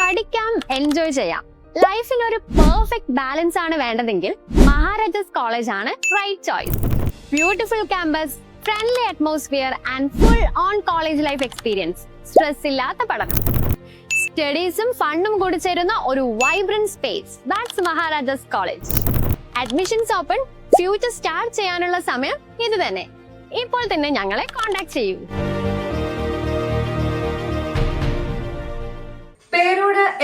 പഠിക്കാം എൻജോയ് ചെയ്യാം. ലൈഫിൽ ഒരു പെർഫെക്റ്റ് ബാലൻസ് ആണ് വേണ്ടതെങ്കിൽ മഹാരാജാസ് കോളേജ് ആണ് right choice beautiful campus friendly atmosphere and full on college life experience stress ഇല്ലാത്ത പഠനം. സ്റ്റഡീസും ഫണ്ടും കൂടി ചേരുന്ന ഒരു vibrant space that's Maharajas college admissions open future start ചെയ്യാനുള്ള സമയം ഇത് തന്നെ. ഇപ്പോൾ തന്നെ ഞങ്ങളെ കോൺടാക്ട് ചെയ്യൂ.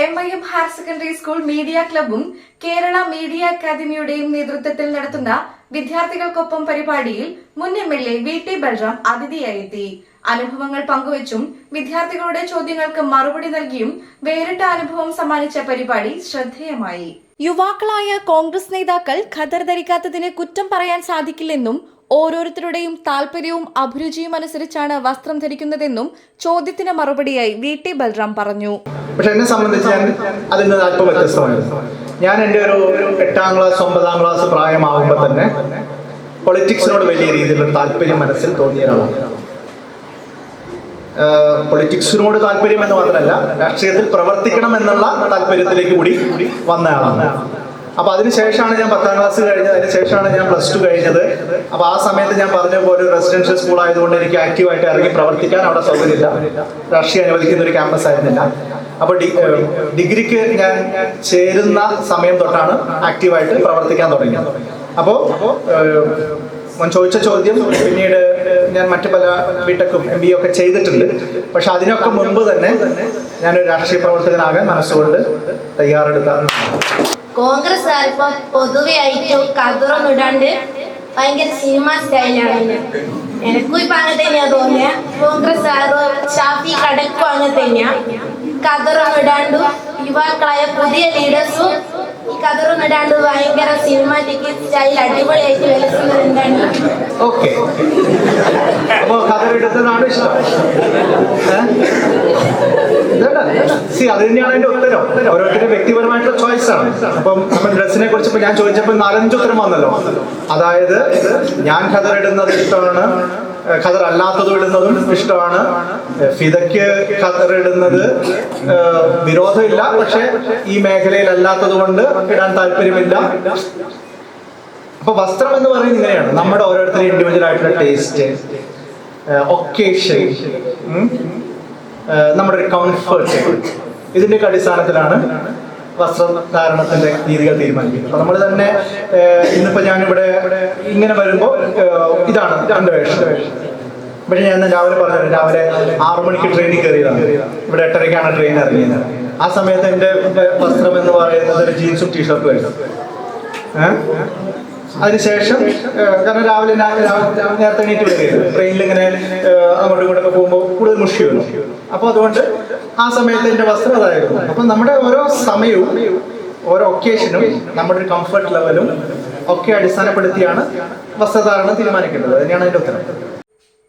Perode M I M higher secondary school media ക്ലബും Kerala media അക്കാദമിയുടെയും നേതൃത്വത്തിൽ നടത്തുന്ന വിദ്യാർത്ഥികൾക്കൊപ്പം പരിപാടിയിൽ മുൻ M L A V T Balram അതിഥിയായെത്തി. അനുഭവങ്ങൾ പങ്കുവച്ചും വിദ്യാർത്ഥികളുടെ ചോദ്യങ്ങൾക്ക് മറുപടി നൽകിയും വേറിട്ട അനുഭവം സമ്മാനിച്ച പരിപാടി ശ്രദ്ധേയമായി. യുവാക്കളായ കോൺഗ്രസ് നേതാക്കൾ ഖദർ ധരിക്കാത്തതിന് കുറ്റം പറയാൻ സാധിക്കില്ലെന്നും ഓരോരുത്തരുടെയും താല്പര്യവും അഭിരുചിയും അനുസരിച്ചാണ് വസ്ത്രം ധരിക്കുന്നതെന്നും ചോദ്യത്തിന് മറുപടിയായി വി ടി ബൽറാം പറഞ്ഞു. പക്ഷെ എന്നെ സംബന്ധിച്ച് ഞാൻ അതിൽ നിന്ന് അല്പം വ്യത്യസ്തമായിരുന്നു ഞാൻ എന്റെ ഒരു എട്ടാം ക്ലാസ് ഒമ്പതാം ക്ലാസ് പ്രായമാകുമ്പോൾ തന്നെ പൊളിറ്റിക്സിനോട് വലിയ രീതിയിലുള്ള താല്പര്യം മനസ്സിൽ തോന്നിയ പൊളിറ്റിക്സിനോട് താല്പര്യം എന്ന് മാത്രമല്ല രാഷ്ട്രീയത്തിൽ പ്രവർത്തിക്കണം എന്നുള്ള താല്പര്യത്തിലേക്ക് കൂടി വന്ന ആളാണ് അപ്പൊ അതിനുശേഷമാണ് ഞാൻ പത്താം ക്ലാസ് കഴിഞ്ഞത്. അതിനുശേഷമാണ് ഞാൻ പ്ലസ് ടു കഴിഞ്ഞത്. അപ്പൊ ആ സമയത്ത് ഞാൻ പറഞ്ഞ പോലെ റെസിഡൻഷ്യൽ സ്കൂൾ ആയതുകൊണ്ട് എനിക്ക് ആക്റ്റീവായിട്ട് ഇറങ്ങി പ്രവർത്തിക്കാൻ അവിടെ സൗകര്യമില്ല. രാഷ്ട്രീയം അനുവദിക്കുന്ന ഒരു ക്യാമ്പസ് ആയിരുന്നില്ല. അപ്പൊ ഡിഗ്രിക്ക് ഞാൻ ചേരുന്ന സമയം തൊട്ടാണ് ആക്റ്റീവായിട്ട് പ്രവർത്തിക്കാൻ തുടങ്ങിയത്. അപ്പോൾ ഞാൻ ചോദിച്ച ചോദ്യം പിന്നീട് ഞാൻ മറ്റു പല ബിടെക്കും എം ബി ഒക്കെ ചെയ്തിട്ടുണ്ട്. പക്ഷെ അതിനൊക്കെ മുമ്പ് തന്നെ ഞാനൊരു രാഷ്ട്രീയ പ്രവർത്തകനാകാൻ മനസ്സുകൊണ്ട് തയ്യാറെടുത്താണ്. കോൺഗ്രസ് പൊതുവെ ആയിട്ടും ഇടാണ്ട് ഭയങ്കര സിനിമ സ്റ്റൈലാണ് എനിക്കും ഇപ്പൊ അങ്ങനെ തന്നെയാ തോന്നിയ. കോൺഗ്രസ് ഷാഫി കടക്കും അങ്ങനെ തന്നെയാ. കതിറൊന്നും ഇടാണ്ട് യുവാക്കളായ പുതിയ ലീഡേഴ്സും ഈ കതറും ഇടാണ്ട് ഭയങ്കര സിനിമാറ്റിക് സ്റ്റൈൽ അടിപൊളിയായിട്ട് വിലസുന്നുണ്ടാണ് ഓക്കെ. അപ്പോ കഥയെടുത്തതാണ് ഇഷ്ടം. സി അത് തന്നെയാണ് എന്റെ ഉത്തരം. ഓരോരുത്തരുടെ വ്യക്തിപരമായിട്ടുള്ള ചോയ്സ് ആണ്. അപ്പം നമ്മൾ ഡ്രസ്സിനെ കുറിച്ച് ഞാൻ ചോദിച്ചപ്പോൾ നാലഞ്ച് ഉത്തരം വന്നല്ലോ. അതായത് ഞാൻ ഖദർ ഇടുന്നത് ഇഷ്ടമാണ്. ഖദർ അല്ലാത്തതും ഇടുന്നതും ഇഷ്ടമാണ്. ഫിതയ്ക്ക് ഖദർ ഇടുന്നത് വിരോധമില്ല പക്ഷെ ഈ മേഖലയിൽ അല്ലാത്തത് കൊണ്ട് ഇടാൻ താല്പര്യമില്ല. അപ്പൊ വസ്ത്രം എന്ന് പറയുന്നത് ഇങ്ങനെയാണ്. നമ്മുടെ ഓരോരുത്തരും ഇൻഡിവിജ്വൽ ആയിട്ടുള്ള ടേസ്റ്റ് ഒക്കേഷൻ നമ്മുടെ ഒരു കംഫർട്ട് ഇതിന്റെയൊക്കെ അടിസ്ഥാനത്തിലാണ് വസ്ത്രധാരണത്തിന്റെ രീതികൾ തീരുമാനിക്കുന്നത് അപ്പൊ നമ്മൾ തന്നെ ഇന്നിപ്പോ ഞാനിവിടെ ഇങ്ങനെ വരുമ്പോൾ ഇതാണ് രണ്ട് വേഷം പക്ഷെ ഞാൻ രാവിലെ പറഞ്ഞു രാവിലെ ആറു മണിക്ക് ട്രെയിനിൽ കയറിയതാണ്. ഇവിടെ എട്ടരയ്ക്കാണ് ട്രെയിൻ ഇറങ്ങിയത്. ആ സമയത്ത് എന്റെ വസ്ത്രം എന്ന് പറയുന്നത് ഒരു ജീൻസും ടീഷർട്ടും ആയിരുന്നു. അതിനുശേഷം കാരണം രാവിലെ നേരത്തെ എണീറ്റ് വരികയാണ് ട്രെയിനിൽ ഇങ്ങനെ അങ്ങോട്ടും ഇങ്ങോട്ടൊക്കെ പോകുമ്പോൾ കൂടുതൽ മുഷി അപ്പോൾ അപ്പൊ അതുകൊണ്ട് ആ സമയത്ത് എന്റെ വസ്ത്രം അതായിരുന്നു. അപ്പൊ നമ്മുടെ ഓരോ സമയവും ഓരോ ഒക്കേഷനും നമ്മുടെ ഒരു കംഫർട്ട് ലെവലും ഒക്കെ അടിസ്ഥാനപ്പെടുത്തിയാണ് വസ്ത്രധാരണം തീരുമാനിക്കേണ്ടത്. തന്നെയാണ് അതിന്റെ ഉത്തരം.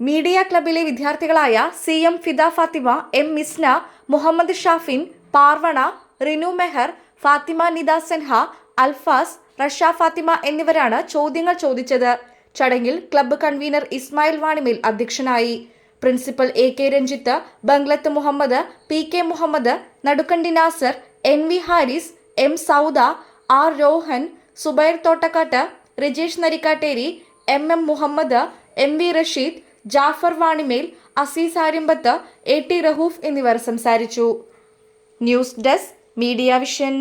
മീഡിയ ക്ലബിലെ വിദ്യാർത്ഥികളായ C M Fida Fathima M Misna Muhammad Shafin Parvana Rinu Meher Fathima Nida Senha Alfas Rasha Fathima എന്നിവരാണ് ചോദ്യങ്ങൾ ചോദിച്ചത്. ചടങ്ങിൽ ക്ലബ്ബ് കൺവീനർ ഇസ്മായിൽ വാണിമേൽ അധ്യക്ഷനായി. Principal A K Ranjith Banglath Muhammad P K Muhammad Nadukkandi Nasar N V Haris M Sauda R Rohan Subair Thottakkatt Rijesh Narikkatteri M M Muhammad M V Rasheed Jafar Vanimel Azeez Aryampath A T Rahoof എന്നിവർ സംസാരിച്ചു. News desk media vision.